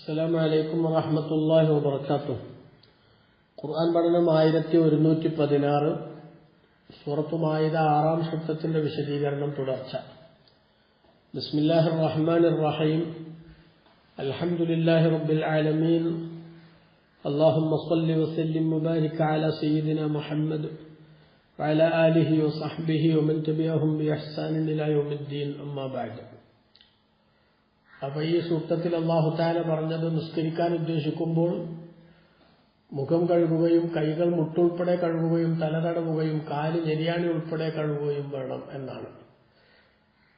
അസ്സലാമു അലൈക്കും വറഹ്മത്തുള്ളാഹി വബറകാതുഹു ഖുർആൻ പഠനം ആയിരത്തി ഒരുന്നൂറ്റി പതിനാറ് സൂറത്ത് മായിദ ആറാം ശബ്ദത്തിന്റെ വിശദീകരണം തുടർച്ച ബിസ്മില്ലാഹിർ റഹ്മാനിർ റഹീം അൽഹംദുലില്ലാഹി റബ്ബിൽ ആലമീൻ اللهم صل وسلم وبارك على سيدنا محمد وعلى آله وصحبه ومن تبعهم بإحسان إلى يوم الدين أما بعد അപ്പൊ ഈ സൂക്തത്തിൽ അള്ളാഹു താല പറഞ്ഞത് നിസ്കരിക്കാൻ ഉദ്ദേശിക്കുമ്പോൾ മുഖം കഴുകുകയും കൈകൾ മുട്ടുൾപ്പെടെ കഴുകുകയും തല തടവുകയും കാൽ ഞെരിയാണി ഉൾപ്പെടെ കഴുകുകയും വേണം എന്നാണ്.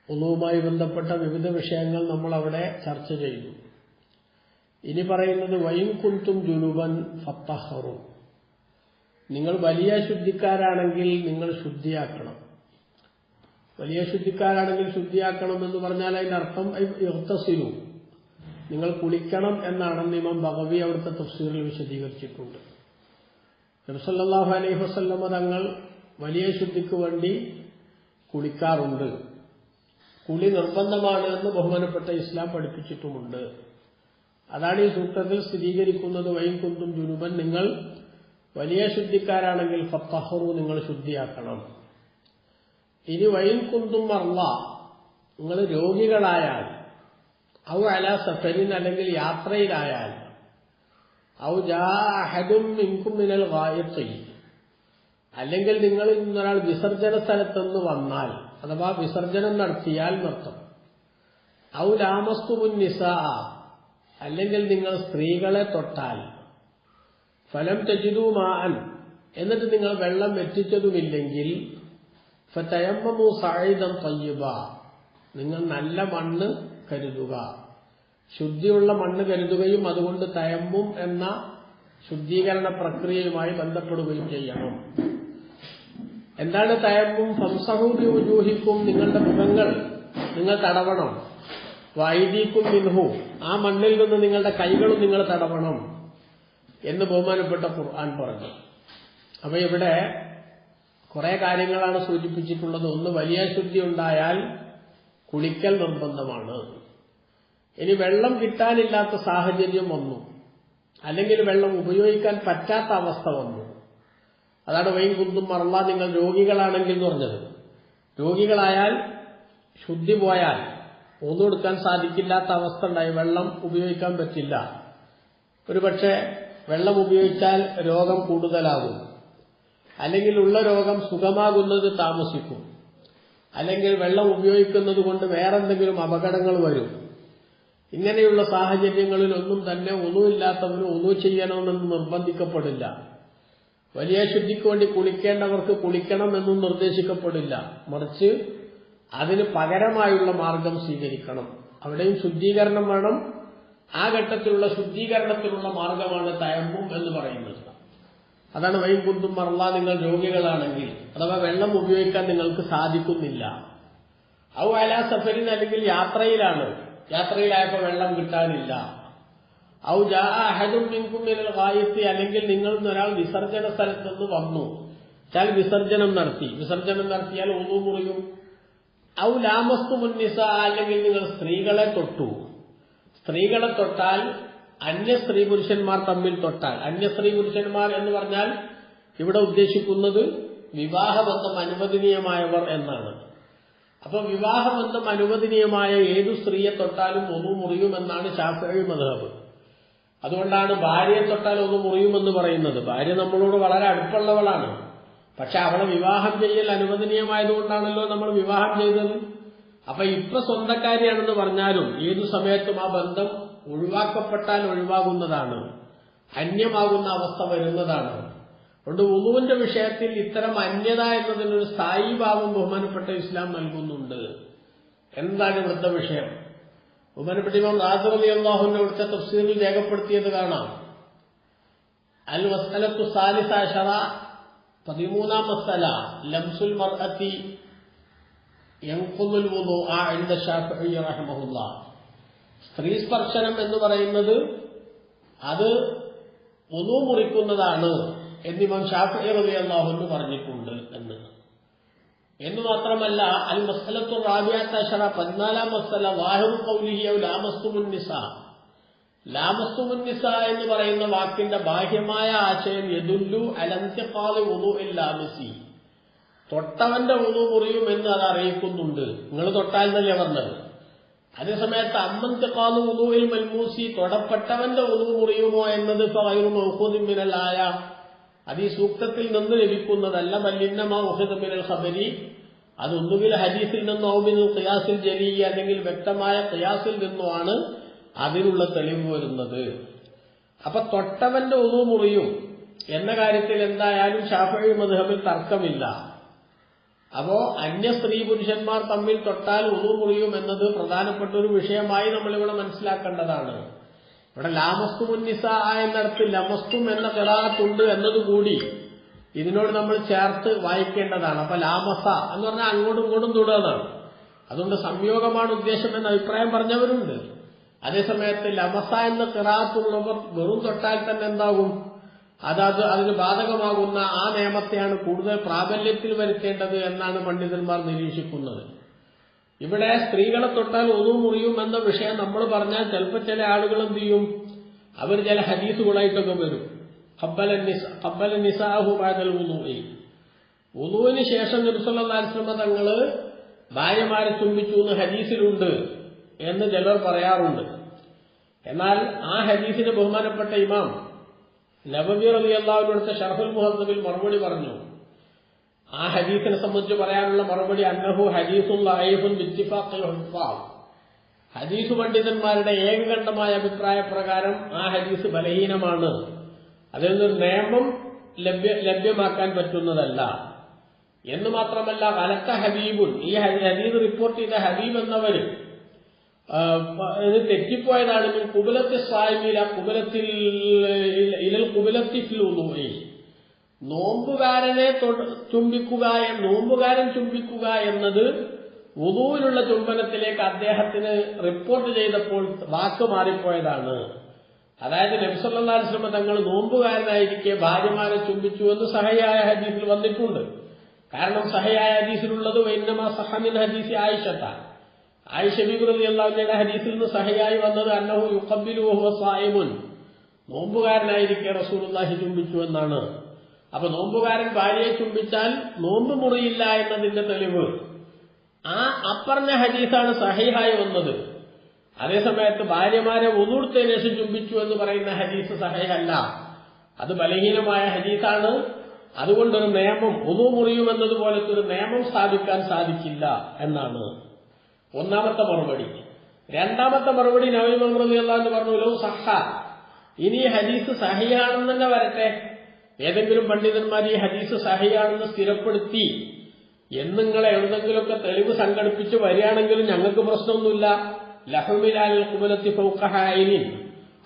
ഒന്നുവുമായി ബന്ധപ്പെട്ട വിവിധ വിഷയങ്ങൾ നമ്മൾ അവിടെ ചർച്ച ചെയ്തു ഇനി പറയുന്നത് വൈൻ കുന്തും ജുനുബൻ ഫത്തഹറും. നിങ്ങൾ വലിയ ശുദ്ധിക്കാരാണെങ്കിൽ നിങ്ങൾ ശുദ്ധിയാക്കണം. വലിയ ശുദ്ധിക്കാരാണെങ്കിൽ ശുദ്ധിയാക്കണം എന്ന് പറഞ്ഞാൽ അതിന്റെ അർത്ഥം യുക്തസിനു നിങ്ങൾ കുളിക്കണം എന്നാണ് ഇമാം ബഹവി അവിടുത്തെ തഫ്സീറിൽ വിശദീകരിച്ചിട്ടുണ്ട്. നബ്സല്ലാഹു അലൈഹി വസ്ല്ലമ തങ്ങൾ വലിയ ശുദ്ധിക്ക് വേണ്ടി കുളിക്കാറുണ്ട്. കുളി നിർബന്ധമാണ് എന്ന് ബഹുമാനപ്പെട്ട ഇസ്ലാം പഠിപ്പിച്ചിട്ടുമുണ്ട്. അതാണ് ഈ സൂക്തത്തിൽ സ്ഥിരീകരിക്കുന്നത് വൈകുന്തും ജുനുബൻ നിങ്ങൾ വലിയ ശുദ്ധിക്കാരാണെങ്കിൽ ഫത്തഹറു നിങ്ങൾ ശുദ്ധിയാക്കണം. ഇനി വഴിയിൽ കുന്തും മർല നിങ്ങൾ രോഗികളായാൽ ഔ അല സഫരിൻ അല്ലെങ്കിൽ യാത്രയിലായാൽ ഔ ജാഹദും മിൻകും മിനൽ ഗായത്തി. അല്ലെങ്കിൽ നിങ്ങൾ ഇന്നൊരാൾ വിസർജന സ്ഥലത്തുനിന്ന് വന്നാൽ അഥവാ വിസർജനം നടത്തിയാൽ നൃത്തം ഔ ലാമസ്തുമുൻ നിസ അല്ലെങ്കിൽ നിങ്ങൾ സ്ത്രീകളെ തൊട്ടാൽ ഫലം തെജിതുമാൻ എന്നിട്ട് നിങ്ങൾ വെള്ളം എത്തിച്ചതുമില്ലെങ്കിൽ ഫതയമ്മമു സായുധം തയ്യുബ. നിങ്ങൾ നല്ല മണ്ണ് കരുതുക. ശുദ്ധിയുള്ള മണ്ണ് കരുതുകയും അതുകൊണ്ട് തയമ്മും എന്ന ശുദ്ധീകരണ പ്രക്രിയയുമായി ബന്ധപ്പെടുകയും ചെയ്യണം. എന്താണ് തയമ്മും? ഫംസഹൂബി ഉജൂഹിക്കും നിങ്ങളുടെ മുഖങ്ങൾ നിങ്ങൾ തടവണം. വൈദീക്കും മിൻഹു. ആ മണ്ണിൽ നിന്ന് നിങ്ങളുടെ കൈകളും നിങ്ങൾ തടവണം എന്ന് ബഹുമാനപ്പെട്ട ഖുർആൻ പറഞ്ഞു. അപ്പൊ ഇവിടെ കുറെ കാര്യങ്ങളാണ് സൂചിപ്പിച്ചിട്ടുള്ളത്. ഒന്ന് വലിയ ശുദ്ധി ഉണ്ടായാൽ കുളിക്കൽ നിർബന്ധമാണ്. ഇനി വെള്ളം കിട്ടാനില്ലാത്ത സാഹചര്യം വന്നു. അല്ലെങ്കിൽ വെള്ളം ഉപയോഗിക്കാൻ പറ്റാത്ത അവസ്ഥ വന്നു. അതാണ് വൈൻ കുന്തും നിങ്ങൾ രോഗികളാണെങ്കിൽ എന്ന് പറഞ്ഞത്. രോഗികളായാൽ ശുദ്ധി പോയാൽ ഒന്നും എടുക്കാൻ സാധിക്കില്ലാത്ത അവസ്ഥ ഉണ്ടായി. വെള്ളം ഉപയോഗിക്കാൻ പറ്റില്ല. ഒരുപക്ഷെ വെള്ളം ഉപയോഗിച്ചാൽ രോഗം കൂടുതലാകും. അല്ലെങ്കിൽ ഉള്ള രോഗം സുഖമാകുന്നത് താമസിക്കും. അല്ലെങ്കിൽ വെള്ളം ഉപയോഗിക്കുന്നത് കൊണ്ട് വേറെന്തെങ്കിലും അപകടങ്ങൾ വരും. ഇങ്ങനെയുള്ള സാഹചര്യങ്ങളിൽ ഒന്നും തന്നെ ഒന്നുമില്ലാത്തവന് ഒന്നു ചെയ്യണമെന്ന് നിർബന്ധിക്കപ്പെടില്ല. വലിയ ശുദ്ധിക്ക് വേണ്ടി കുളിക്കേണ്ടവർക്ക് കുളിക്കണമെന്നും നിർദ്ദേശിക്കപ്പെടില്ല. മറിച്ച് അതിന് പകരമായുള്ള മാർഗം സ്വീകരിക്കണം. അവിടെയും ശുദ്ധീകരണം വേണം. ആ ഘട്ടത്തിലുള്ള ശുദ്ധീകരണത്തിനുള്ള മാർഗമാണ് തയമ്പും എന്ന് പറയുന്നത്. അതാണ് വൈം കുന്തും മറല്ല നിങ്ങൾ രോഗികളാണെങ്കിൽ അഥവാ വെള്ളം ഉപയോഗിക്കാൻ നിങ്ങൾക്ക് സാധിക്കുന്നില്ല. ഔ അല സഫരിൻ അല്ലെങ്കിൽ യാത്രയിലാണ്. യാത്രയിലായപ്പോൾ വെള്ളം കിട്ടാനില്ല. ഔ ജാഹദും മിൻകും മിനൽ അല്ലെങ്കിൽ നിങ്ങൾ ഒരാൾ വിസർജന സ്ഥലത്തുനിന്ന് വന്നു. ചാൽ വിസർജനം നടത്തി. വിസർജനം നടത്തിയാൽ ഒന്നു മുറിയും. ഔ ലാമസ്തു മുന്നിസ അല്ലെങ്കിൽ നിങ്ങൾ സ്ത്രീകളെ തൊട്ടു. സ്ത്രീകളെ തൊട്ടാൽ അന്യ സ്ത്രീ പുരുഷന്മാർ തമ്മിൽ തൊട്ടാൽ അന്യ സ്ത്രീ പുരുഷന്മാർ എന്ന് പറഞ്ഞാൽ ഇവിടെ ഉദ്ദേശിക്കുന്നത് വിവാഹബന്ധം അനുവദനീയമായവർ എന്നാണ്. അപ്പൊ വിവാഹബന്ധം അനുവദനീയമായ ഏതു സ്ത്രീയെ തൊട്ടാലും ഒന്ന് മുറിയുമെന്നാണ് ശാസ്ത്രീയ മധബ് അതുകൊണ്ടാണ് ഭാര്യയെ തൊട്ടാൽ ഒന്ന് മുറിയുമെന്ന് പറയുന്നത്. ഭാര്യ നമ്മളോട് വളരെ അടുപ്പുള്ളവളാണ് പക്ഷെ അവളെ വിവാഹം ചെയ്യൽ അനുവദനീയമായതുകൊണ്ടാണല്ലോ നമ്മൾ വിവാഹം ചെയ്തത്. അപ്പൊ ഇപ്പൊ സ്വന്തക്കാരിയാണെന്ന് പറഞ്ഞാലും ഏതു സമയത്തും ആ ബന്ധം ഒഴിവാക്കപ്പെട്ടാൽ ഒഴിവാകുന്നതാണ്. അന്യമാകുന്ന അവസ്ഥ വരുന്നതാണ്. അതുകൊണ്ട് ഉളുവിന്റെ വിഷയത്തിൽ ഇത്തരം അന്യത എന്നതിനൊരു സ്ഥായി ഭാവം ബഹുമാനപ്പെട്ട ഇസ്ലാം നൽകുന്നുണ്ട്. എന്താണ് ഇവിടുത്തെ വിഷയം? ബഹുമാനപ്പെട്ട ഇമാം റാസറലി അള്ളാഹുവിന്റെ ഇവിടുത്തെ തഫ്സീറിൽ രേഖപ്പെടുത്തിയത് കാണാം. അൽ വസ്തലത്തു സാലിസാഷറ പതിമൂന്നാം വസ്തല ലംസുൽ മർഅത്തി യൻഖുദുൽ ആ ഇൻദ റഹിമഹുല്ലാ. സ്ത്രീ സ്പർശനം എന്ന് പറയുന്നത് അത് ഒന്നു മുറിക്കുന്നതാണ് എന്നിവ ഷാഫി റബി അള്ളാഹുന്ന് പറഞ്ഞിട്ടുണ്ട് എന്ന്. എന്ന് മാത്രമല്ല അൽ മസ്ലത്തു റാബിയാത്തഷറ പതിനാലാം മസ്തല വാഹിറു കൗലിഹിയ ലാമസ്തുമുന്നിസ ലാമസ്തുമുന്നിസ എന്ന് പറയുന്ന വാക്കിന്റെ ബാഹ്യമായ ആശയം യദുല്ലു അലന്ത്യക്കാൽ ഉദു ഇല്ലാമിസി തൊട്ടവന്റെ ഉദു മുറിയുമെന്ന് അത് അറിയിക്കുന്നുണ്ട്. നിങ്ങൾ തൊട്ടാൽ എന്നല്ലേ പറഞ്ഞത്? അതേസമയത്ത് അമ്മന്ത്യക്കാൽ ഉദുവിൽ മൽമൂസി തൊടപ്പെട്ടവന്റെ ഉദു മുറിയുമോ എന്നത് മൗഹൂദിമിനലായ അത് ഈ സൂക്തത്തിൽ നിന്ന് ലഭിക്കുന്നതല്ല. മല്ലിന്നമാ ഹബരി അത് ഒന്നുകിൽ ഹദീസിൽ നിന്നോ ഔമിനു ഖിയാസിൽ ജലി അല്ലെങ്കിൽ വ്യക്തമായ ഖിയാസിൽ നിന്നോ ആണ് അതിനുള്ള തെളിവ് വരുന്നത്. അപ്പൊ തൊട്ടവന്റെ ഒതു മുറിയും എന്ന കാര്യത്തിൽ എന്തായാലും ഷാഫഴി മധുഹബിൽ തർക്കമില്ല. അപ്പോ അന്യ സ്ത്രീ പുരുഷന്മാർ തമ്മിൽ തൊട്ടാൽ ഉതു മുറിയും എന്നത് പ്രധാനപ്പെട്ട ഒരു വിഷയമായി നമ്മളിവിടെ മനസ്സിലാക്കേണ്ടതാണ്. ഇവിടെ ലാമസ്തു മുന്നിസ എന്നിടത്ത് ലമസ്തും എന്ന കിറാത്തുണ്ട് എന്നതുകൂടി ഇതിനോട് നമ്മൾ ചേർത്ത് വായിക്കേണ്ടതാണ്. അപ്പൊ ലാമസ എന്ന് പറഞ്ഞാൽ അങ്ങോട്ടും ഇങ്ങോട്ടും തൊടുകയാണ്. അതുകൊണ്ട് സംയോഗമാണ് ഉദ്ദേശം എന്ന അഭിപ്രായം പറഞ്ഞവരുണ്ട്. അതേസമയത്ത് ലമസ എന്ന കിറാത്തുള്ളവർ വെറും തൊട്ടാൽ തന്നെ എന്താകും? അതത് അതിന് ബാധകമാകുന്ന ആ നിയമത്തെയാണ് കൂടുതൽ പ്രാബല്യത്തിൽ വരുത്തേണ്ടത് എന്നാണ് പണ്ഡിതന്മാർ നിരീക്ഷിക്കുന്നത്. ഇവിടെ സ്ത്രീകളെ തൊട്ടാൽ ഒതു മുറിയും എന്ന വിഷയം നമ്മൾ പറഞ്ഞാൽ ചിലപ്പോൾ ചില ആളുകൾ എന്ത് ചെയ്യും? അവർ ചില ഹദീസുകളായിട്ടൊക്കെ വരും. കബ്ബല നിസാഹു ബാദൽ ഉദൂറി ഉദുവിന് ശേഷം നിർസല്ലാസ്ലമ തങ്ങൾ ഭാര്യമാരെ ചുംബിച്ചു എന്ന് ഹദീസിലുണ്ട് എന്ന് ചിലർ പറയാറുണ്ട്. എന്നാൽ ആ ഹദീസിന് ബഹുമാനപ്പെട്ട ഇമാം നബബി റബി അള്ളാഹുവിനടുത്ത ഷർഫുൽ മുഹദ്ദബിൽ മറുപടി പറഞ്ഞു. ആ ഹദീസിനെ സംബന്ധിച്ച് പറയാനുള്ള മറുപടി അന്നഹു ഹദീസും ലൈഫും ഹദീസ് പണ്ഡിതന്മാരുടെ ഏകകണ്ഠമായ അഭിപ്രായ പ്രകാരം ആ ഹദീസ് ബലഹീനമാണ്. അതിൽ നിന്നൊരു നിയമം ലഭ്യ ലഭ്യമാക്കാൻ പറ്റുന്നതല്ല. എന്ന് മാത്രമല്ല വലക്ക ഹബീബുൻ ഈ ഹദീസ് റിപ്പോർട്ട് ചെയ്ത ഹബീബ് എന്നവര് ഇത് തെറ്റിപ്പോയതാണ്. കുബലത്തി സ്വാമില കുബലത്തിൽ കുബലത്തിൽ നോമ്പുകാരനെ ചുംബിക്കുക നോമ്പുകാരൻ ചുംബിക്കുക എന്നത് ഉദൂവിലുള്ള ചുംബനത്തിലേക്ക് അദ്ദേഹത്തിന് റിപ്പോർട്ട് ചെയ്തപ്പോൾ വാക്ക് മാറിപ്പോയതാണ്. അതായത് നബ്സല്ലാസ്ലമ തങ്ങൾ നോമ്പുകാരനായിരിക്കെ ഭാര്യമാരെ ചുംബിച്ചു എന്ന് സഹയായ ഹദീസിൽ വന്നിട്ടുണ്ട്. കാരണം സഹയായ ഹദീസിലുള്ളത് വൈന്നമ സഹമിൻ ഹദീസി ആയിഷത്ത. ആയിഷ ബിബിറലി അള്ളാഹുയുടെ ഹദീസിൽ നിന്ന് സഹയായി വന്നത് അന്നഹു യുക്കബിലു സായിമുൻ. നോമ്പുകാരനായിരിക്കെ റസൂലുള്ളാഹി ചുംബിച്ചു എന്നാണ് അപ്പൊ നോമ്പുകാരൻ ഭാര്യയെ ചുംബിച്ചാൽ നോമ്പ് മുറിയില്ല എന്നതിന്റെ തെളിവ്. ആ അപ്പറഞ്ഞ ഹദീസാണ് സഹിഹായി വന്നത്. അതേസമയത്ത് ഭാര്യമാരെ ഒന്നുകൊടുത്തതിന് ശേഷം ചുംബിച്ചു എന്ന് പറയുന്ന ഹദീസ് സഹയല്ല അത് ബലഹീനമായ ഹദീസാണ്. അതുകൊണ്ടൊരു നിയമം ഒന്നു മുറിയുമെന്നതുപോലത്തെ ഒരു നിയമം സ്ഥാപിക്കാൻ സാധിക്കില്ല എന്നാണ്. ഒന്നാമത്തെ മറുപടി. രണ്ടാമത്തെ മറുപടി നവീൻ മഹമ്മദ് എന്ന് പറഞ്ഞു ലോ സഹ ഇനി ഹദീസ് സഹിയാണെന്ന് തന്നെ വരട്ടെ. ഏതെങ്കിലും പണ്ഡിതന്മാർ ഈ ഹദീസ് സഹിയാണെന്ന് സ്ഥിരപ്പെടുത്തി എന്ന് നിങ്ങൾ തെളിവ് സംഘടിപ്പിച്ച് വരികയാണെങ്കിലും ഞങ്ങൾക്ക് പ്രശ്നമൊന്നുമില്ല. ലഹുമിലാൽ കുമലത്തി ഫൗക്കഹായിനിൻ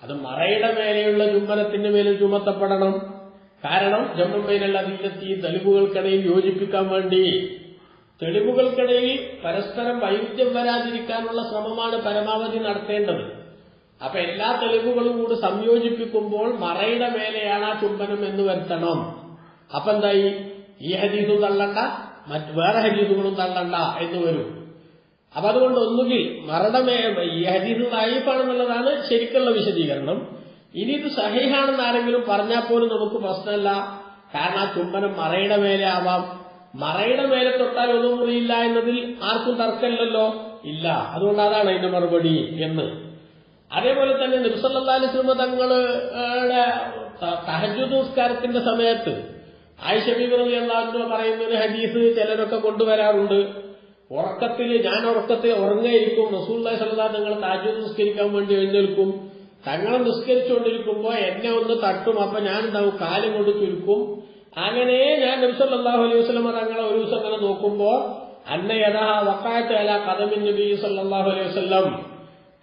അത് മറയുടെ മേലെയുള്ള ചുമ്മനത്തിന്റെ മേലിൽ ചുമത്തപ്പെടണം. കാരണം ജമ്മുമേലുള്ള അതിലെത്തി തെളിവുകൾക്കിടയിൽ യോജിപ്പിക്കാൻ വേണ്ടി തെളിവുകൾക്കിടയിൽ പരസ്പരം വൈവിധ്യം വരാതിരിക്കാനുള്ള ശ്രമമാണ് പരമാവധി നടത്തേണ്ടത്. അപ്പൊ എല്ലാ തെളിവുകളും കൂടി സംയോജിപ്പിക്കുമ്പോൾ മറയുടെ മേലെയാണ് ആ ചുംബനം എന്ന് വരുത്തണം. അപ്പൊ എന്തായി? ഈ ഹദീസും തള്ളണ്ട മറ്റ് വേറെ ഹദീസുകളും തള്ളണ്ട എന്ന് വരും. അപ്പൊ അതുകൊണ്ട് ഒന്നുകിൽ മറയുടെ മേ ഈ ഹദീസ് തായിഫാണെന്നുള്ളതാണ് ശരിക്കുള്ള വിശദീകരണം. ഇനി ഇത് സഹിഹാണെന്ന് ആരെങ്കിലും പറഞ്ഞാൽ പോലും നമുക്ക് പ്രശ്നമല്ല. കാരണം ആ ചുംബനം മറയുടെ മേലെ ആവാം. മറയുടെ മേലെ തൊട്ടാൽ ഒന്നും മുറിയില്ല എന്നതിൽ ആർക്കും തർക്കമില്ലല്ലോ. ഇല്ല. അതുകൊണ്ട് അതാണ് അതിന്റെ മറുപടി എന്ന്. അതേപോലെ തന്നെ നിർസല്ലാസ്ലമ തങ്ങളുടെ തഹജു നിസ്കാരത്തിന്റെ സമയത്ത് ആയിഷബീബി അള്ളാഹു പറയുന്ന ഒരു ഹദീസ് ചിലരൊക്കെ കൊണ്ടുവരാറുണ്ട്. ഉറക്കത്തിൽ ഞാൻ ഉറക്കത്തിൽ ഉറങ്ങയിരിക്കും റസൂല്ലാ സല്ലാ തങ്ങൾ താജു നിസ്കരിക്കാൻ വേണ്ടി എഴുന്നേൽക്കും. തങ്ങളെ നിസ്കരിച്ചുകൊണ്ടിരിക്കുമ്പോൾ എന്നെ ഒന്ന് തട്ടും അപ്പൊ ഞാൻ എന്താവും കാലം കൊണ്ട് ചുരുക്കും. അങ്ങനെ ഞാൻ നബ്സല്ലാഹു അലൈഹി വസ്ലമ തങ്ങളെ ഒരു ദിവസം അങ്ങനെ നോക്കുമ്പോൾ അന്ന യഥാ വക്കായത്തല കഥമിൻ നബി സല്ലാഹു അലൈഹി വസ്ലം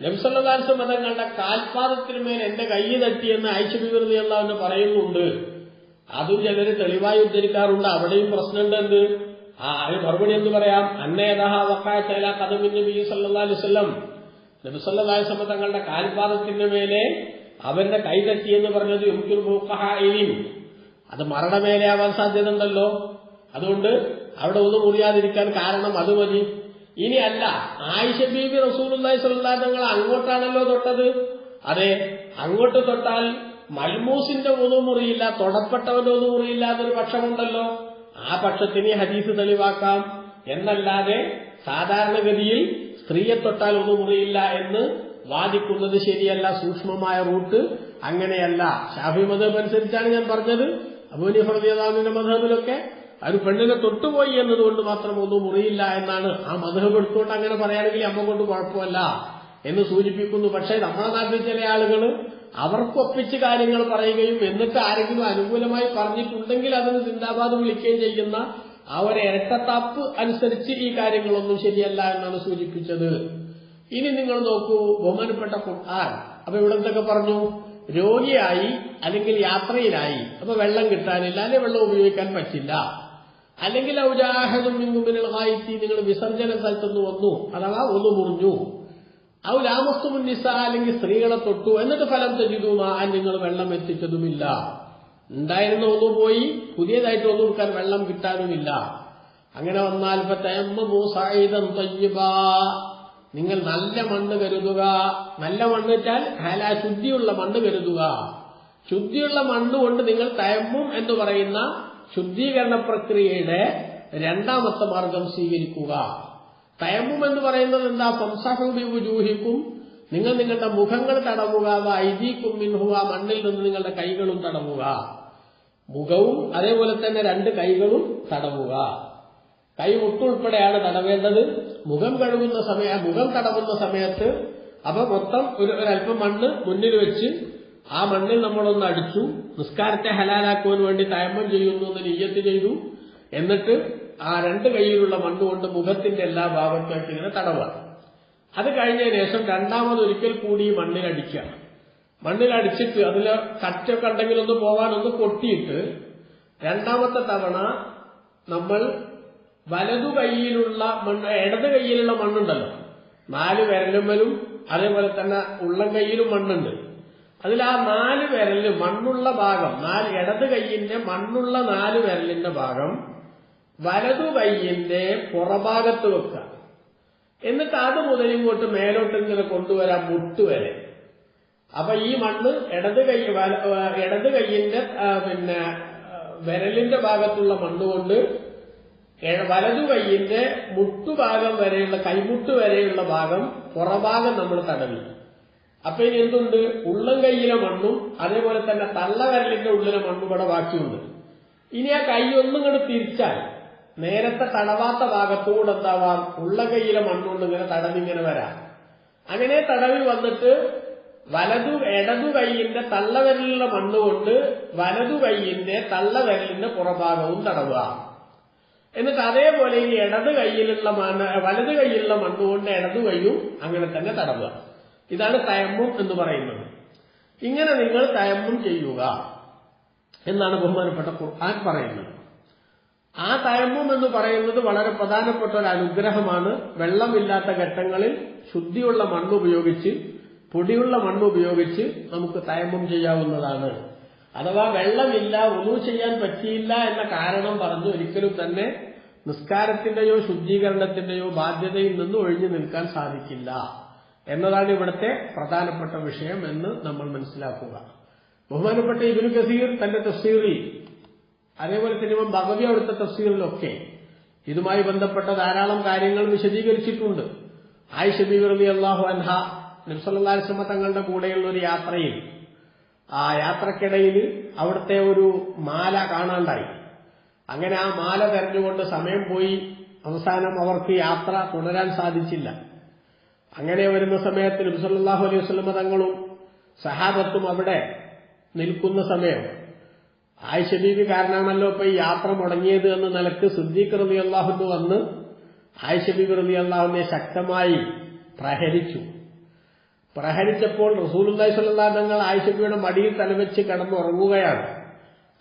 നബ്സല്ലാസ് മതങ്ങളുടെ കാൽപാദത്തിന് മേൽ എന്റെ കൈ തട്ടിയെന്ന് ഐശ്വര്യ എന്ന് പറയുന്നുണ്ട്. അതും ചിലര് തെളിവായി ഉദ്ധരിക്കാറുണ്ട്. അവിടെയും പ്രശ്നമുണ്ട് എന്ത്? ആ അതിന് മറുപടി എന്ന് പറയാം? അന്നേതാ അല കഥമിൻ നബി സല്ലാ അലൈഹി വസ്ലം നബിസല്ലാസ്മ തങ്ങളുടെ മേലെ അവരുടെ കൈ തട്ടിയെന്ന് പറഞ്ഞത് മൂക്കഹായിനും അത് മരണമേലെ ആവാൻ സാധ്യത ഉണ്ടല്ലോ അതുകൊണ്ട് അവിടെ ഒന്നും മുറിയാതിരിക്കാൻ കാരണം അത് മതി. ഇനി അല്ല ആയിഷ ബീബി റസൂലി സ്വല്ലാ തങ്ങൾ അങ്ങോട്ടാണല്ലോ തൊട്ടത്. അതെ അങ്ങോട്ട് തൊട്ടാൽ മൽമൂസിന്റെ ഒന്നും മുറിയില്ല തൊടപ്പെട്ടവന്റെ ഒന്നും മുറിയില്ലാത്തൊരു പക്ഷമുണ്ടല്ലോ. ആ പക്ഷത്തിന് ഹദീസ് തെളിവാക്കാം. എന്നല്ലാതെ സാധാരണഗതിയിൽ സ്ത്രീയെ തൊട്ടാൽ ഒന്നും മുറിയില്ല എന്ന് വാദിക്കുന്നത് ശരിയല്ല സൂക്ഷ്മമായ റൂട്ട്. അങ്ങനെയല്ല ഷാഫി മതം അനുസരിച്ചാണ് ഞാൻ പറഞ്ഞത്. അബൂനിഫർദിയാമിന്റെ മതബിലൊക്കെ ഒരു പെണ്ണിനെ തൊട്ടുപോയി എന്നതുകൊണ്ട് മാത്രം ഒന്നും മുറിയില്ല എന്നാണ് ആ മധുഹം എടുത്തുകൊണ്ട് അങ്ങനെ പറയുകയാണെങ്കിൽ അമ്മ കൊണ്ട് കുഴപ്പമല്ല എന്ന് സൂചിപ്പിക്കുന്നു. പക്ഷേ നമ്മുടെ നാട്ടിൽ ചില ആളുകൾ അവർക്കൊപ്പിച്ച് കാര്യങ്ങൾ പറയുകയും എന്നിട്ട് ആരെങ്കിലും അനുകൂലമായി പറഞ്ഞിട്ടുണ്ടെങ്കിൽ അതിന് സിന്ദാബാദ് വിളിക്കുകയും ചെയ്യുന്ന ആ ഒരു ഇരട്ടത്താപ്പ് അനുസരിച്ച് ഈ കാര്യങ്ങളൊന്നും ശരിയല്ല എന്നാണ് സൂചിപ്പിച്ചത്. ഇനി നിങ്ങൾ നോക്കൂ ബഹുമാനപ്പെട്ട ഖുർആൻ. അപ്പൊ ഇവിടെ എന്തൊക്കെ പറഞ്ഞു? രോഗിയായി അല്ലെങ്കിൽ യാത്രയിലായി. അപ്പൊ വെള്ളം കിട്ടാനില്ല അല്ലെങ്കിൽ വെള്ളം ഉപയോഗിക്കാൻ പറ്റില്ല. അല്ലെങ്കിൽ ഔജാഹദും മിങ്കുമിനൽ ഹായിത്തി നിങ്ങൾ വിസർജന സ്ഥലത്തുനിന്ന് വന്നു അഥവാ ഒന്ന് മുറിഞ്ഞു. ഔ രാമസ്തു നിസ അല്ലെങ്കിൽ സ്ത്രീകളെ തൊട്ടു എന്നിട്ട് ഫലം തെജിതുമാ നിങ്ങൾ വെള്ളം എത്തിച്ചതുമില്ല. ഉണ്ടായിരുന്ന ഒന്ന് പോയി പുതിയതായിട്ട് ഒന്നും കൊടുക്കാൻ വെള്ളം കിട്ടാനുമില്ല. അങ്ങനെ വന്നാൽ മൂസായുധം തയ്യുക നിങ്ങൾ നല്ല മണ്ണ് കരുതുക. നല്ല മണ്ണ് വെച്ചാൽ ഹല ശുദ്ധിയുള്ള മണ്ണ് കരുതുക. ശുദ്ധിയുള്ള മണ്ണ് കൊണ്ട് നിങ്ങൾ തയമ്മും എന്ന് പറയുന്ന ശുദ്ധീകരണ പ്രക്രിയയുടെ രണ്ടാമത്തെ മാർഗം സ്വീകരിക്കുക. തയമ്മും എന്ന് പറയുന്നത് എന്താ? സംസഹൂഹിക്കും നിങ്ങൾ നിങ്ങളുടെ മുഖങ്ങൾ തടവുക. വൈദീക്കും മിൻഹുക മണ്ണിൽ നിന്ന് നിങ്ങളുടെ കൈകളും തടവുക. മുഖവും അതേപോലെ തന്നെ രണ്ട് കൈകളും തടവുക. കൈ മുട്ടുൾപ്പെടെയാണ് തടവേണ്ടത്. മുഖം കഴുകുന്ന സമയ മുഖം തടവുന്ന സമയത്ത് അപ്പൊ മൊത്തം ഒരു ഒരല്പം മണ്ണ് മുന്നിൽ വെച്ച് ആ മണ്ണിൽ നമ്മളൊന്ന് അടിച്ചു നിസ്കാരത്തെ ഹലാലാക്കുവാൻ വേണ്ടി തയമ്മം ചെയ്യുന്നു എന്ന് നീയത്ത് ചെയ്തു. എന്നിട്ട് ആ രണ്ട് കൈയിലുള്ള മണ്ണ് കൊണ്ട് മുഖത്തിന്റെ എല്ലാ ഭാഗത്തേക്ക് ഇങ്ങനെ തടവുക അത് കഴിഞ്ഞതിന് ശേഷം രണ്ടാമതൊരിക്കൽ കൂടി ഈ മണ്ണിലടിക്കുക മണ്ണിലടിച്ചിട്ട് അതിൽ കറ്റൊക്കെ ഉണ്ടെങ്കിൽ ഒന്ന് പോവാനൊന്ന് പൊട്ടിയിട്ട് രണ്ടാമത്തെ തവണ നമ്മൾ വലതു കൈയിലുള്ള മണ്ണ് ഇടത് കൈയിലുള്ള മണ്ണുണ്ടല്ലോ. നാല് വിരലുമ്മലും അതേപോലെ തന്നെ ഉള്ളം കൈയിലും മണ്ണുണ്ട്. അതിൽ ആ നാല് വിരൽ മണ്ണുള്ള ഭാഗം നാല് ഇടത് കൈയിന്റെ മണ്ണുള്ള നാല് വിരലിന്റെ ഭാഗം വലതു കൈയിന്റെ പുറഭാഗത്ത് വെക്കുക. എന്നിട്ട് അത് മുതൽ ഇങ്ങോട്ട് മേലോട്ട് ഇങ്ങനെ കൊണ്ടുവരാം മുട്ടുവരെ അപ്പൊ ഈ മണ്ണ് ഇടത് കൈ ഇടത് കൈയിന്റെ പിന്നെ വിരലിന്റെ ഭാഗത്തുള്ള മണ്ണ് കൊണ്ട് വലതു കൈയിന്റെ മുട്ടുഭാഗം വരെയുള്ള കൈമുട്ട് വരെയുള്ള ഭാഗം പുറഭാഗം നമ്മൾ തടവി അപ്പൊ ഇനി എന്തുണ്ട്? ഉള്ളം കൈയിലെ മണ്ണും അതേപോലെ തന്നെ തള്ളവരലിന്റെ ഉള്ളിലെ മണ്ണും ഇവിടെ ബാക്കിയുണ്ട്. ഇനി ആ കൈ ഒന്നും കൂടെ തിരിച്ചാൽ നേരത്തെ തടവാത്ത ഭാഗത്തുകൂടെ എന്താവാം? ഉള്ള കൈയിലെ മണ്ണുകൊണ്ട് ഇങ്ങനെ തടവിങ്ങനെ വരാം. അങ്ങനെ തടവി വന്നിട്ട് വലതു ഇടതു കൈയിന്റെ തള്ളവിരലിലെ മണ്ണുകൊണ്ട് വലതു കൈയിന്റെ തള്ളവരലിന്റെ പുറഭാഗവും തടവുക. എന്നിട്ട് അതേപോലെ ഈ ഇടത് കൈയിലുള്ള മണ്ണ് വലതു കൈയിലുള്ള മണ്ണുകൊണ്ട് ഇടതു കൈയും അങ്ങനെ തന്നെ തടവുക. ഇതാണ് തയമ്മും എന്ന് പറയുന്നത്. ഇങ്ങനെ നിങ്ങൾ തയമ്മും ചെയ്യുക എന്നാണ് ബഹുമാനപ്പെട്ട ഖുർആൻ പറയുന്നത്. ആ തയമ്മും എന്ന് പറയുന്നത് വളരെ പ്രധാനപ്പെട്ട ഒരു അനുഗ്രഹമാണ്. വെള്ളമില്ലാത്ത ഘട്ടങ്ങളിൽ ശുദ്ധിയുള്ള മണ്ണ് ഉപയോഗിച്ച് പൊടിയുള്ള മണ്ണ് ഉപയോഗിച്ച് നമുക്ക് തയമ്മും ചെയ്യാവുന്നതാണ്. അഥവാ വെള്ളമില്ല ഒന്നും ചെയ്യാൻ പറ്റിയില്ല എന്ന കാരണം പറഞ്ഞ് ഒരിക്കലും തന്നെ നിസ്കാരത്തിന്റെയോ ശുദ്ധീകരണത്തിന്റെയോ ബാധ്യതയിൽ നിന്ന് ഒഴിഞ്ഞു നിൽക്കാൻ സാധിക്കില്ല. എന്നതാണ് ഇവിടുത്തെ പ്രധാനപ്പെട്ട വിഷയം എന്ന് നമ്മൾ മനസ്സിലാക്കുക. ബഹുമാനപ്പെട്ട ഇബിനു കസീർ തന്റെ തഫ്സീറിൽ അതേപോലെ തന്നെ ഇവൻ ഭഗവി അവിടുത്തെ തഫ്സീറിലൊക്കെ ഇതുമായി ബന്ധപ്പെട്ട ധാരാളം കാര്യങ്ങൾ വിശദീകരിച്ചിട്ടുണ്ട്. ആയിഷ ബീവി റബി അള്ളാഹു അൻഹ നബ്സല്ലാസ്മ തങ്ങളുടെ കൂടെയുള്ള ഒരു യാത്രയിൽ ആ യാത്രക്കിടയിൽ അവിടുത്തെ ഒരു മാല കാണാണ്ടായി. അങ്ങനെ ആ മാല തെരഞ്ഞുകൊണ്ട് സമയം പോയി. അവസാനം അവർക്ക് യാത്ര തുടരാൻ സാധിച്ചില്ല. അങ്ങനെ വരുന്ന സമയത്ത് നബ്സല്ലാഹു അലൈഹി വസ്ലമ തങ്ങളും സഹാബത്തും അവിടെ നിൽക്കുന്ന സമയം ആയിഷ ബീബി കാരണമാണല്ലോ ഇപ്പൊ ഈ യാത്ര മുടങ്ങിയത് എന്ന നിലയ്ക്ക് സിദ്ദീഖ് റബി അള്ളാഹുന്ന് വന്ന് ആയിഷ ബീബി റബി അള്ളാഹുവിനെ ശക്തമായി പ്രഹരിച്ചു. പ്രഹരിച്ചപ്പോൾ റസൂലുല്ലാഹി സ്വല്ലല്ലാഹു അലൈഹി തങ്ങൾ ആയിഷബിയുടെ മടിയിൽ തലവെച്ച് കിടന്നുറങ്ങുകയാണ്.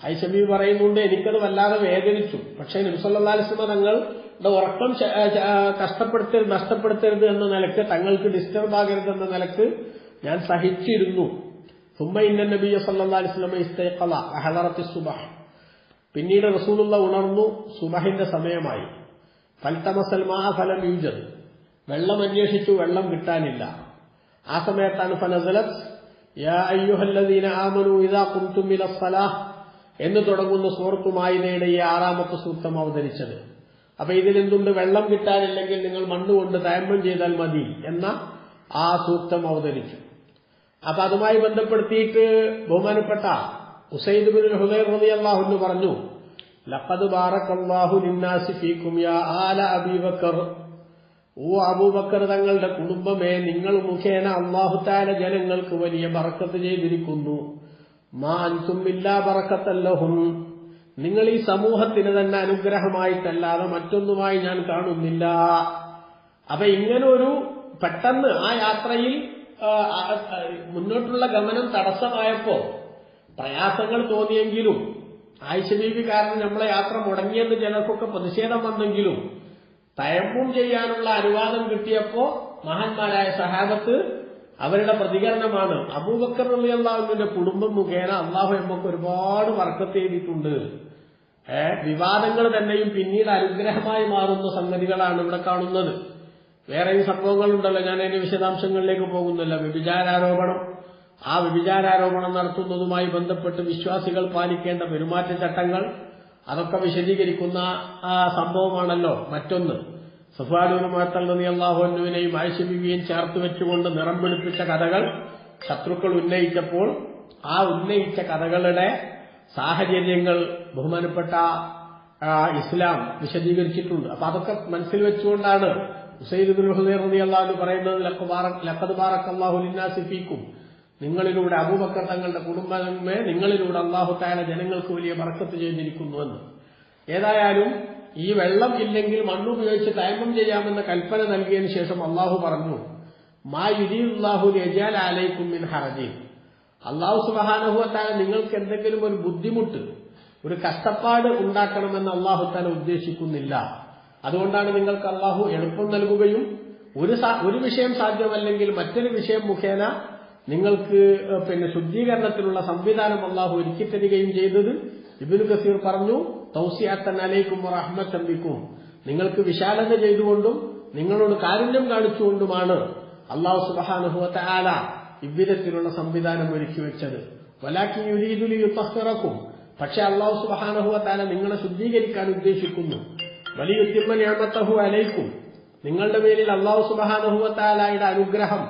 ആയിഷബി പറയുന്നുണ്ട് എനിക്കത് വല്ലാതെ വേദനിച്ചു. പക്ഷേ നബ്സല്ലാ അലിസ്മ തങ്ങളുടെ ഉറക്കം കഷ്ടപ്പെടുത്തരുത് നഷ്ടപ്പെടുത്തരുത് എന്ന നിലയ്ക്ക് തങ്ങൾക്ക് ഡിസ്റ്റർബ് ആകരുത് എന്ന നിലയ്ക്ക് ഞാൻ സഹിച്ചിരുന്നു. സുമ്മ ഇന്ന നബിയ സല്ലാ അലിസ്ലമ സുബഹ് പിന്നീട് റസൂലുള്ള ഉണർന്നു സുബഹിന്റെ സമയമായി. ഫൽത്തമസൽമാ ഫലം യൂജത് വെള്ളം അന്വേഷിച്ചു വെള്ളം കിട്ടാനില്ല. ആ സമയത്താണ് ഫനസലത്ത് യാ അയ്യുഹല്ലദീന ഇദാ എന്ന് തുടങ്ങുന്ന സൂറത്തുമായിനയുടെ ഈ ആറാമത്തെ സൂക്തം അവതരിച്ചത്. അപ്പൊ ഇതിലെന്തുണ്ട്? വെള്ളം കിട്ടാനില്ലെങ്കിൽ നിങ്ങൾ മണ്ണുകൊണ്ട് തയമ്പം ചെയ്താൽ മതി എന്ന ആ സൂക്തം അവതരിച്ചു. അപ്പൊ അതുമായി ബന്ധപ്പെടുത്തിയിട്ട് ബഹുമാനപ്പെട്ട ഉസൈദ് ബിൻ ഹുദൈർ റളിയല്ലാഹു അൻഹു പറഞ്ഞു ലഖദ് ബാറക്കല്ലാഹു ലിന്നാസി ഫീക്കും യാ ആല അബീബക്കർ ഓ അബൂബക്കർ തങ്ങളുടെ കുടുംബമേ നിങ്ങൾ മുഖേന അള്ളാഹുത്താല ജനങ്ങൾക്ക് വലിയ ബറക്കത്ത് ചെയ്തിരിക്കുന്നു. മാ ഇല്ലാ ബറക്കത്തല്ലഹും. നിങ്ങൾ ഈ സമൂഹത്തിന് തന്നെ അനുഗ്രഹമായിട്ടല്ലാതെ മറ്റൊന്നുമായി ഞാൻ കാണുന്നില്ല. അപ്പൊ ഇങ്ങനെ ഒരു പെട്ടെന്ന് ആ യാത്രയിൽ മുന്നോട്ടുള്ള ഗമനം തടസ്സമായപ്പോ പ്രയാസങ്ങൾ തോന്നിയെങ്കിലും ആയിഷബീവി കാരണം നമ്മളെ യാത്ര മുടങ്ങിയെന്ന് ചിലർക്കൊക്കെ പ്രതിഷേധം വന്നെങ്കിലും തയമ്പും ചെയ്യാനുള്ള അനുവാദം കിട്ടിയപ്പോ മഹാന്മാരായ സഹാബത്ത് അവരുടെ പ്രതികരണമാണ്. അബൂബക്കർ അലി അള്ളാഹുവിന്റെ കുടുംബം മുഖേന അള്ളാഹു എമ്മക്ക് ഒരുപാട് വർക്കത്ത് ചെയ്തിട്ടുണ്ട്. ഏ വിവാദങ്ങൾ തന്നെയും പിന്നീട് അനുഗ്രഹമായി മാറുന്ന സംഗതികളാണ് ഇവിടെ കാണുന്നത്. വേറെയും സംഭവങ്ങളുണ്ടല്ലോ ഞാൻ അതിന്റെ വിശദാംശങ്ങളിലേക്ക് പോകുന്നില്ല. വ്യഭിചാരാരോപണം. ആ വ്യഭിചാരാരോപണം നടത്തുന്നതുമായി ബന്ധപ്പെട്ട് വിശ്വാസികൾ പാലിക്കേണ്ട പെരുമാറ്റച്ചട്ടങ്ങൾ അതൊക്കെ വിശദീകരിക്കുന്ന ആ സംഭവമാണല്ലോ മറ്റൊന്ന്. സഫാലൂർ മാത്തൽ നദി അള്ളാഹുവിനെയും ആയിഷബിബിയെയും ചേർത്ത് വെച്ചുകൊണ്ട് നിറം പിടിപ്പിച്ച കഥകൾ ശത്രുക്കൾ ഉന്നയിച്ചപ്പോൾ ആ ഉന്നയിച്ച കഥകളുടെ സാഹചര്യങ്ങൾ ബഹുമാനപ്പെട്ട ഇസ്ലാം വിശദീകരിച്ചിട്ടുണ്ട്. അപ്പൊ അതൊക്കെ മനസ്സിൽ വെച്ചുകൊണ്ടാണ് ഹുസൈൻ ഹുദൈർ റതി അള്ളാഹു പറയുന്നത് ലക്കത് ബാറക് അള്ളാഹു ലിന്നാസിഫിക്കും നിങ്ങളിലൂടെ അബൂബക്കർ തങ്ങളുടെ കുടുംബമേ നിങ്ങളിലൂടെ അള്ളാഹു താല ജനങ്ങൾക്ക് വലിയ ബറക്കത്ത് ചെയ്തിരിക്കുന്നുവെന്ന് ഏതായാലും ഈ വെള്ളം ഇല്ലെങ്കിൽ മണ്ണുപയോഗിച്ച് തയമ്പം ചെയ്യാമെന്ന കൽപ്പന നൽകിയതിനു ശേഷം അള്ളാഹു പറഞ്ഞു മാ യുരീഹു രജാൽ ആലൈക്കും മിൻ ഹറജീൻ അള്ളാഹു സുബഹാനഹുവത്താല നിങ്ങൾക്ക് എന്തെങ്കിലും ഒരു ബുദ്ധിമുട്ട് ഒരു കഷ്ടപ്പാട് ഉണ്ടാക്കണമെന്ന് അള്ളാഹു താല ഉദ്ദേശിക്കുന്നില്ല. അതുകൊണ്ടാണ് നിങ്ങൾക്ക് അള്ളാഹു എളുപ്പം നൽകുകയും ഒരു ഒരു വിഷയം സാധ്യമല്ലെങ്കിൽ മറ്റൊരു വിഷയം മുഖേന നിങ്ങൾക്ക് പിന്നെ ശുദ്ധീകരണത്തിനുള്ള സംവിധാനം അള്ളാഹു ഒരുക്കി തരികയും ചെയ്തത് ഇബിനു കസീർ പറഞ്ഞു തൗസിയാത്തൻ അലൈക്കും റഹ്മത്തമ്പിക്കും നിങ്ങൾക്ക് വിശാലത ചെയ്തുകൊണ്ടും നിങ്ങളോട് കാരുണ്യം കാണിച്ചുകൊണ്ടുമാണ് അള്ളാഹു സുബാനുഭവത്തെ ആല ഇവിധത്തിലുള്ള സംവിധാനം ഒരുക്കി വെച്ചത്. വലാക്കി യുരീദുലി യുദ്ധക്കും പക്ഷെ അള്ളാഹു സുബഹാനുഭവത്താല നിങ്ങളെ ശുദ്ധീകരിക്കാൻ ഉദ്ദേശിക്കുന്നു. വലിയ തിമ്മനിയമത്തഹു അലൈക്കും. നിങ്ങളുടെ പേരിൽ അള്ളാഹു സുബഹാനുഭവത്താലയുടെ അനുഗ്രഹം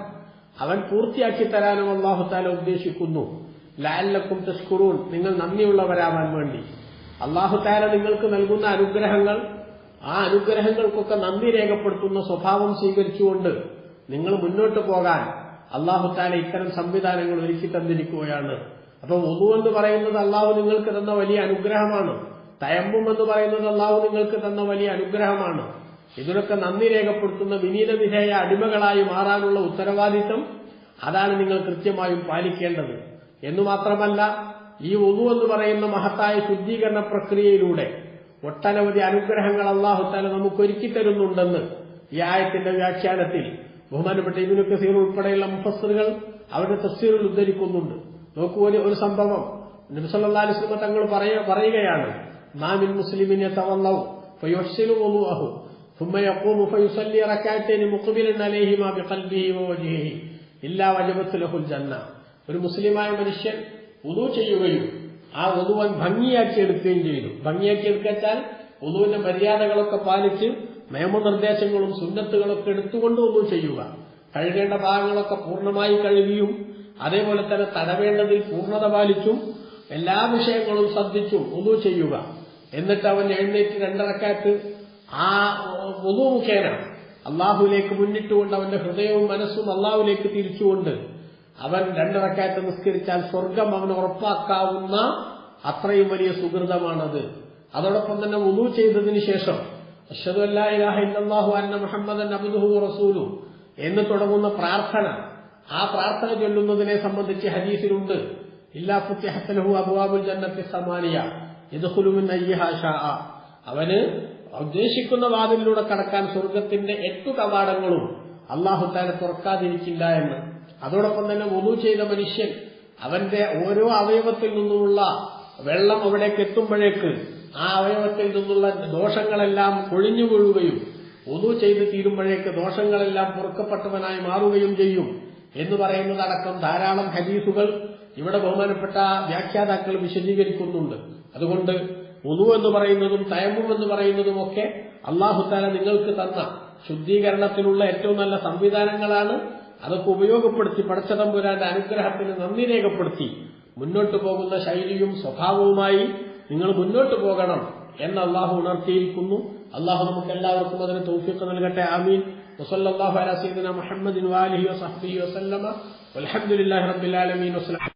അവൻ പൂർത്തിയാക്കി തരാനും അള്ളാഹു താല ഉദ്ദേശിക്കുന്നു. ലാലക്കും തസ്കുറൂൻ. നിങ്ങൾ നന്ദിയുള്ളവരാവാൻ വേണ്ടി. അള്ളാഹു താല നിങ്ങൾക്ക് നൽകുന്ന അനുഗ്രഹങ്ങൾ ആ അനുഗ്രഹങ്ങൾക്കൊക്കെ നന്ദി രേഖപ്പെടുത്തുന്ന സ്വഭാവം സ്വീകരിച്ചുകൊണ്ട് നിങ്ങൾ മുന്നോട്ട് പോകാൻ അള്ളാഹു താല ഇത്തരം സംവിധാനങ്ങൾ ഒരുക്കി തന്നിരിക്കുകയാണ്. അപ്പൊ ഒതു എന്ന് പറയുന്നത് അള്ളാഹു നിങ്ങൾക്ക് തന്ന വലിയ അനുഗ്രഹമാണ്. തയമ്പും എന്ന് പറയുന്നത് അള്ളാഹു നിങ്ങൾക്ക് തന്ന വലിയ അനുഗ്രഹമാണ്. ഇതിനൊക്കെ നന്ദി രേഖപ്പെടുത്തുന്ന വിനീത വിധേയ അടിമകളായി മാറാനുള്ള ഉത്തരവാദിത്തം അതാണ് നിങ്ങൾ കൃത്യമായും പാലിക്കേണ്ടത്. എന്ന് മാത്രമല്ല ഈ ഒതു എന്ന് പറയുന്ന മഹത്തായ ശുദ്ധീകരണ പ്രക്രിയയിലൂടെ ഒട്ടനവധി അനുഗ്രഹങ്ങൾ അള്ളാഹുത്താല നമുക്ക് ഒരുക്കി തരുന്നുണ്ടെന്ന് ഈ ആയത്തിന്റെ വ്യാഖ്യാനത്തിൽ ബഹുമാനപ്പെട്ട ഇബിനു കസീർ ഉൾപ്പെടെയുള്ള മുഫസ്സറുകൾ അവരുടെ തഫ്സീറിൽ ഉദ്ധരിക്കുന്നുണ്ട് നോക്കൂ ഒരു ഒരു സംഭവം നബിസല്ലാ അലിസ്ലമ തങ്ങൾ പറയ പറയുകയാണ് നാമിൻ മുസ്ലിമിനെ തവല്ലവും ഫയുഹ്സിനു വുളുഅഹു ثم يقوم فيصلي ركعتين مقبلا عليهما بقلبه ووجهه إلا وجبت له الجنة ഒരു മുസ്ലിമായ മനുഷ്യൻ ഉദു ചെയ്യുകയും ആ ഉളുവൻ ഭംഗിയാക്കി എടുക്കുകയും ചെയ്തു. ഭംഗിയാക്കി എടുക്കാൻ ഉളുവിന്റെ മര്യാദകളൊക്കെ പാലിച്ച് നിയമനിർദ്ദേശങ്ങളും സുന്നത്തുകളൊക്കെ എടുത്തുകൊണ്ട് ഉദു ചെയ്യുക. കഴുകേണ്ട ഭാഗങ്ങളൊക്കെ പൂർണമായി കഴുകിയും അതേപോലെ തന്നെ തടവേണ്ടതിൽ പൂർണത പാലിച്ചും എല്ലാ വിഷയങ്ങളും ശ്രദ്ധിച്ചും ഒന്നു ചെയ്യുക. എന്നിട്ട് അവൻ എഴുന്നേറ്റ് രണ്ടിറക്കാറ്റ് ആ ഒന്നു മുഖേന അള്ളാഹുലേക്ക് മുന്നിട്ടുകൊണ്ട് അവന്റെ ഹൃദയവും മനസ്സും അള്ളാഹുലേക്ക് തിരിച്ചുകൊണ്ട് അവൻ രണ്ടിറക്കാറ്റ് നിസ്കരിച്ചാൽ സ്വർഗം അവന് ഉറപ്പാക്കാവുന്ന അത്രയും വലിയ സുഹൃതമാണത്. അതോടൊപ്പം തന്നെ ഉദു ചെയ്തതിനു ശേഷം ഇല്ലല്ലാഹു അന്ന മുഹമ്മദൻ അബുദുഹു റസൂലു എന്ന് തുടങ്ങുന്ന പ്രാർത്ഥന. ആ പ്രാർത്ഥന ചൊല്ലുന്നതിനെ സംബന്ധിച്ച് ഹദീസിലുണ്ട്. ഇല്ലാ ഫുത്തിഹത്തലഹു അബുവാബുൽ ജന്നത്തി സമാനിയ യദ്ഖുലു മിൻ അയ്യിഹാ അവന് ഉദ്ദേശിക്കുന്ന വാതിലിലൂടെ കടക്കാൻ സ്വർഗത്തിന്റെ എട്ടു കവാടങ്ങളും അള്ളാഹു താല തുറക്കാതിരിക്കില്ല എന്ന്. അതോടൊപ്പം തന്നെ ഒന്നു ചെയ്ത മനുഷ്യൻ അവന്റെ ഓരോ അവയവത്തിൽ നിന്നുമുള്ള വെള്ളം അവിടേക്ക് എത്തുമ്പോഴേക്ക് ആ അവയവത്തിൽ നിന്നുള്ള ദോഷങ്ങളെല്ലാം കൊഴിഞ്ഞു വീഴുകയും ഒന്നു ചെയ്ത് തീരുമ്പോഴേക്ക് ദോഷങ്ങളെല്ലാം പൊറുക്കപ്പെട്ടവനായി മാറുകയും ചെയ്യും എന്ന് പറയുന്നതടക്കം ധാരാളം ഹദീസുകൾ ഇവിടെ ബഹുമാനപ്പെട്ട വ്യാഖ്യാതാക്കൾ വിശദീകരിക്കുന്നുണ്ട്. അതുകൊണ്ട് ഉതു എന്ന് പറയുന്നതും തയമ്മും എന്ന് പറയുന്നതും ഒക്കെ അള്ളാഹുത്താല നിങ്ങൾക്ക് തന്ന ശുദ്ധീകരണത്തിനുള്ള ഏറ്റവും നല്ല സംവിധാനങ്ങളാണ്. അതൊക്കെ ഉപയോഗപ്പെടുത്തി പടച്ചതമ്പുരാന്റെ അനുഗ്രഹത്തിന് നന്ദി രേഖപ്പെടുത്തി. മുന്നോട്ടു പോകുന്ന ശൈലിയും സ്വഭാവവുമായി നിങ്ങൾ മുന്നോട്ടു പോകണം എന്ന് അള്ളാഹു ഉണർത്തിയിരിക്കുന്നു. അള്ളാഹു നമുക്ക് എല്ലാവർക്കും അതിന് തൗഫീഖ് നൽകട്ടെ. ആമീൻ. അലാ സയ്യിദിന മുഹമ്മദിൻ വാലിഹി വസഹ്ബിഹി വസല്ലമ. വൽഹംദുലില്ലാഹി റബ്ബിൽ ആലമീൻ. വസ്സലാം